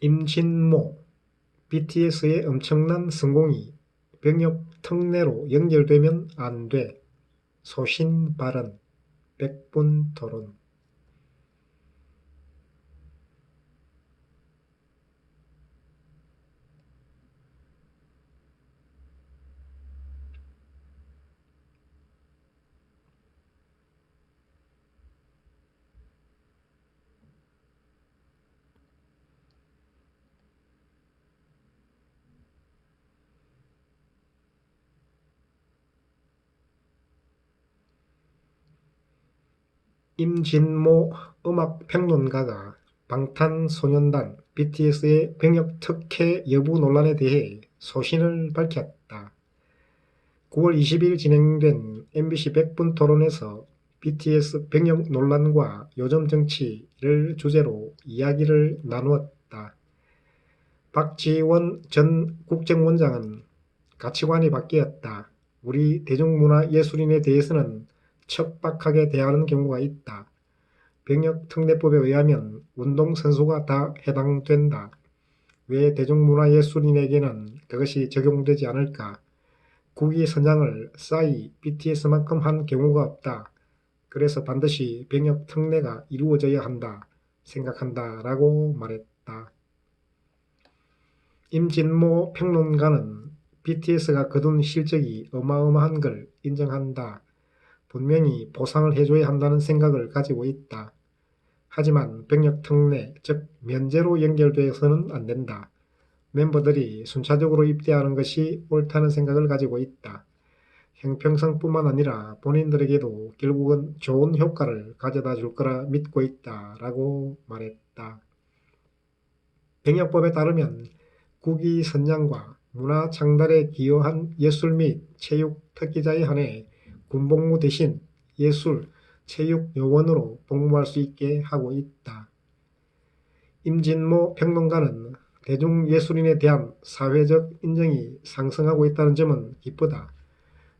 임진모 BTS의 엄청난 성공이 병역 특례로 연결되면 안 돼. 소신 발언. 백분 토론. 임진모 음악평론가가 방탄소년단 BTS의 병역 특혜 여부 논란에 대해 소신을 밝혔다. 9월 20일 진행된 MBC 100분 토론에서 BTS 병역 논란과 요즘 정치를 주제로 이야기를 나누었다. 박지원 전 국정원장은 가치관이 바뀌었다. 우리 대중문화 예술인에 대해서는 척박하게 대하는 경우가 있다. 병역 특례법에 의하면 운동선수가 다 해당된다. 왜 대중문화예술인에게는 그것이 적용되지 않을까? 국위 선장을 싸이 BTS만큼 한 경우가 없다. 그래서 반드시 병역 특례가 이루어져야 한다. 생각한다. 라고 말했다. 임진모 평론가는 BTS가 거둔 실적이 어마어마한 걸 인정한다. 분명히 보상을 해줘야 한다는 생각을 가지고 있다. 하지만 병역 특례, 즉 면제로 연결되어서는 안 된다. 멤버들이 순차적으로 입대하는 것이 옳다는 생각을 가지고 있다. 형평성뿐만 아니라 본인들에게도 결국은 좋은 효과를 가져다 줄 거라 믿고 있다. 라고 말했다. 병역법에 따르면 국위 선양과 문화 창달에 기여한 예술 및 체육 특기자에 한해 군복무 대신 예술, 체육 요원으로 복무할 수 있게 하고 있다. 임진모 평론가는 대중예술인에 대한 사회적 인정이 상승하고 있다는 점은 기쁘다.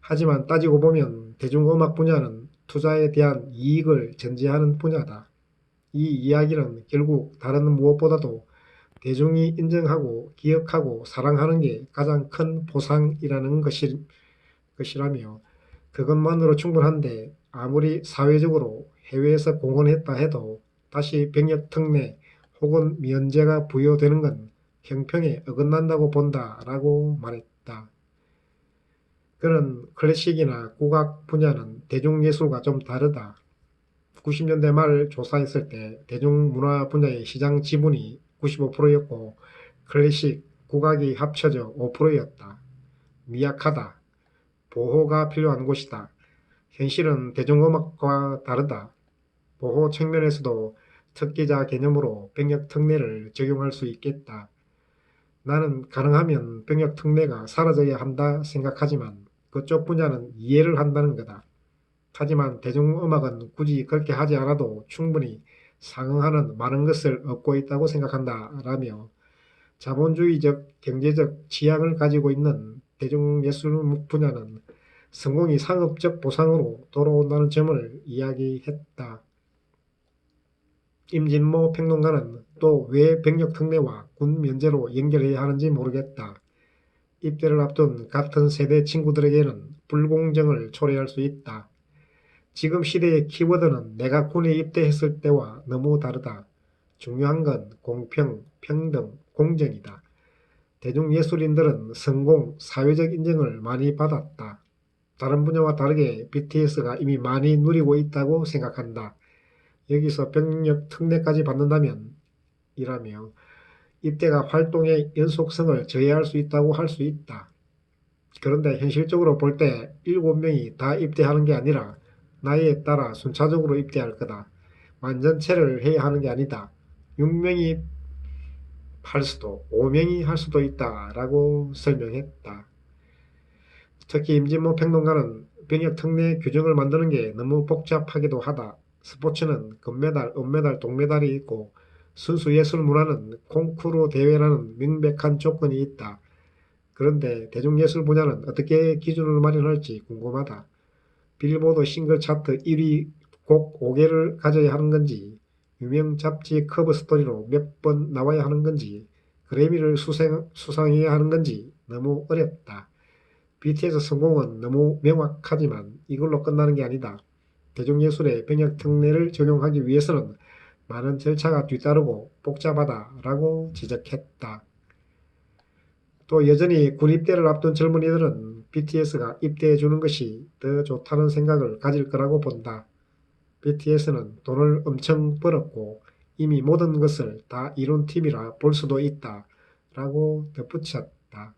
하지만 따지고 보면 대중음악 분야는 투자에 대한 이익을 전제하는 분야다. 이 이야기는 결국 다른 무엇보다도 대중이 인정하고 기억하고 사랑하는 게 가장 큰 보상이라는 것이, 것이라며 그것만으로 충분한데 아무리 사회적으로 해외에서 공헌했다 해도 다시 병역 특례 혹은 면제가 부여되는 건 형평에 어긋난다고 본다라고 말했다. 그는 클래식이나 국악 분야는 대중예술과 좀 다르다. 90년대 말 조사했을 때 대중문화 분야의 시장 지분이 95%였고 클래식, 국악이 합쳐져 5%였다. 미약하다. 보호가 필요한 곳이다. 현실은 대중음악과 다르다. 보호 측면에서도 특기자 개념으로 병역 특례를 적용할 수 있겠다. 나는 가능하면 병역 특례가 사라져야 한다 생각하지만 그쪽 분야는 이해를 한다는 거다. 하지만 대중음악은 굳이 그렇게 하지 않아도 충분히 상응하는 많은 것을 얻고 있다고 생각한다. 라며 자본주의적 경제적 지향을 가지고 있는 대중예술 분야는 성공이 상업적 보상으로 돌아온다는 점을 이야기했다. 임진모 평론가는 또 왜 병력 특례와 군 면제로 연결해야 하는지 모르겠다. 입대를 앞둔 같은 세대 친구들에게는 불공정을 초래할 수 있다. 지금 시대의 키워드는 내가 군에 입대했을 때와 너무 다르다. 중요한 건 공평, 평등, 공정이다. 대중예술인들은 성공, 사회적 인정을 많이 받았다. 다른 분야와 다르게 BTS가 이미 많이 누리고 있다고 생각한다. 여기서 병력 특례까지 받는다면 이라며 입대가 활동의 연속성을 저해할 수 있다고 할 수 있다. 그런데 현실적으로 볼 때 7명이 다 입대하는 게 아니라 나이에 따라 순차적으로 입대할 거다. 완전체를 해야 하는 게 아니다. 6명이 할 수도 5명이 할 수도 있다 라고 설명했다. 특히 임진모 평론가는 병역 특례 규정을 만드는 게 너무 복잡하기도 하다. 스포츠는 금메달, 은메달, 동메달이 있고 순수 예술 문화는 콩쿠르 대회라는 명백한 조건이 있다. 그런데 대중예술 분야는 어떻게 기준을 마련할지 궁금하다. 빌보드 싱글 차트 1위 곡 5개를 가져야 하는 건지 유명 잡지 커버 스토리로 몇 번 나와야 하는 건지 그래미를 수상, 수상해야 하는 건지 너무 어렵다. BTS 성공은 너무 명확하지만 이걸로 끝나는 게 아니다. 대중예술의 병역 특례를 적용하기 위해서는 많은 절차가 뒤따르고 복잡하다 라고 지적했다. 또 여전히 군 입대를 앞둔 젊은이들은 BTS가 입대해 주는 것이 더 좋다는 생각을 가질 거라고 본다. BTS는 돈을 엄청 벌었고 이미 모든 것을 다 이룬 팀이라 볼 수도 있다. 라고 덧붙였다.